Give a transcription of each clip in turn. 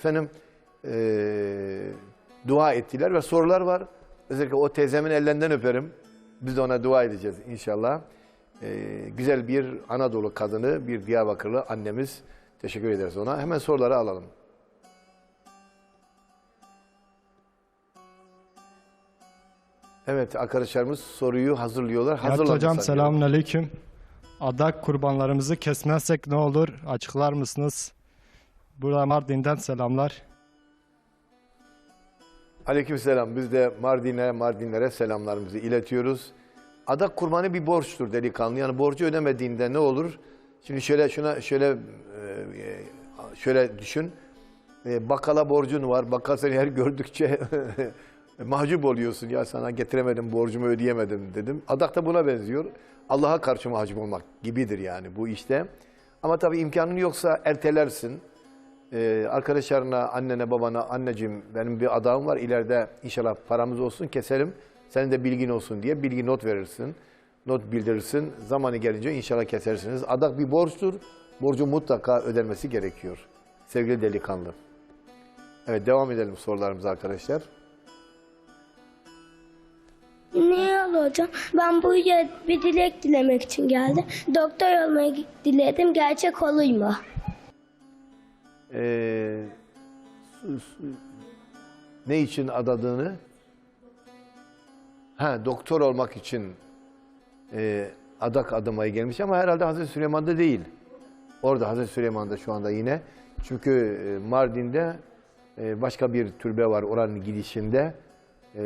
efendim eee, dua ettiler ve sorular var. Özellikle o teyzemin ellerinden öperim. Biz de ona dua edeceğiz inşallah. Eee, güzel bir Anadolu kadını, bir Diyarbakırlı annemiz. Teşekkür ederiz ona. Hemen soruları alalım. Evet arkadaşlarımız soruyu hazırlıyorlar. Nihat Hazırladı Hocam sanıyorum. selamun aleyküm. Adak kurbanlarımızı kesmezsek ne olur? Açıklar mısınız? Burada Mardin'den selamlar. Aleykümselam. Biz de Mardin'e, Mardinlere selamlarımızı iletiyoruz. Adak kurbanı bir borçtur delikanlı. Yani borcu ödemediğinde ne olur? Şimdi şöyle şuna şöyle e, şöyle düşün. E, Bakkala borcun var. Bakkal seni her gördükçe mahcup oluyorsun. Ya sana getiremedim, borcumu ödeyemedim dedim. Adak da buna benziyor. Allah'a karşı mahcup olmak gibidir yani bu işte. Ama tabii imkanın yoksa ertelersin. Ee, arkadaşlarına, annene, babana, anneciğim benim bir adağım var ileride inşallah paramız olsun keselim. Senin de bilgin olsun diye bilgi not verirsin. Not bildirirsin. Zamanı gelince inşallah kesersiniz. Adak bir borçtur. Borcu mutlaka ödenmesi gerekiyor. Sevgili delikanlı. Evet devam edelim sorularımıza arkadaşlar. Oldu hocam? Ben buraya bir dilek dilemek için geldim. Doktor olmayı diledim. Gerçek olur mu? Su- ne için adadığını? Ha, doktor olmak için e, adak adamaya gelmiş ama herhalde Hazreti Süleyman'da değil. Orada Hazreti Süleyman'da şu anda yine. Çünkü e, Mardin'de e, başka bir türbe var oranın gidişinde. E,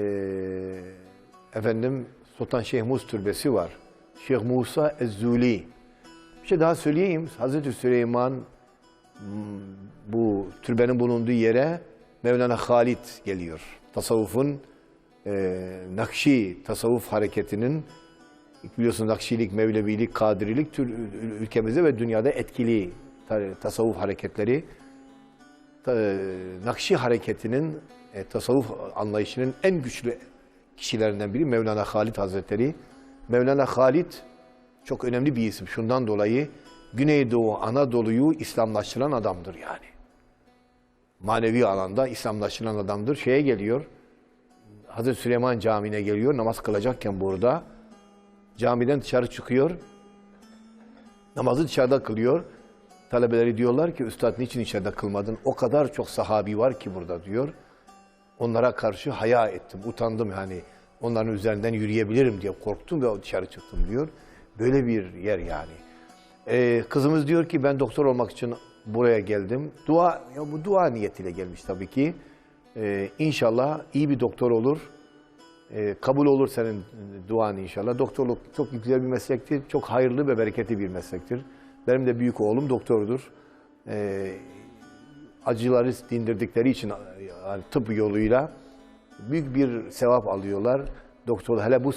efendim Sultan Şeyh Mus türbesi var. Şeyh Musa Ezzuli. Bir şey daha söyleyeyim. Hazreti Süleyman bu türbenin bulunduğu yere Mevlana Halid geliyor. Tasavvufun e, Nakşi tasavvuf hareketinin biliyorsunuz Nakşilik, Mevlevilik, Kadirilik tür, ül- ülkemizde ve dünyada etkili ta- tasavvuf hareketleri. Ta- Nakşi hareketinin e, tasavvuf anlayışının en güçlü kişilerinden biri Mevlana Halid Hazretleri. Mevlana Halid çok önemli bir isim. Şundan dolayı Güneydoğu Anadolu'yu İslamlaştıran adamdır yani. Manevi alanda İslamlaştıran adamdır. Şeye geliyor, Hazreti Süleyman Camii'ne geliyor, namaz kılacakken burada. Camiden dışarı çıkıyor, namazı dışarıda kılıyor. Talebeleri diyorlar ki, Üstad niçin içeride kılmadın? O kadar çok sahabi var ki burada diyor. Onlara karşı haya ettim, utandım yani. Onların üzerinden yürüyebilirim diye korktum ve dışarı çıktım diyor. Böyle bir yer yani. Ee, kızımız diyor ki ben doktor olmak için buraya geldim. Dua, ya bu dua niyetiyle gelmiş tabii ki. Ee, inşallah iyi bir doktor olur. Ee, kabul olur senin duan inşallah. Doktorluk çok güzel bir meslektir. Çok hayırlı ve bereketli bir meslektir. Benim de büyük oğlum doktordur. Ee, acıları dindirdikleri için yani tıp yoluyla büyük bir sevap alıyorlar. Doktor hele bu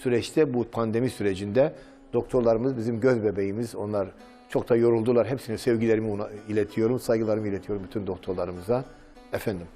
süreçte bu pandemi sürecinde doktorlarımız bizim göz bebeğimiz. Onlar çok da yoruldular. Hepsine sevgilerimi iletiyorum, saygılarımı iletiyorum bütün doktorlarımıza. Efendim.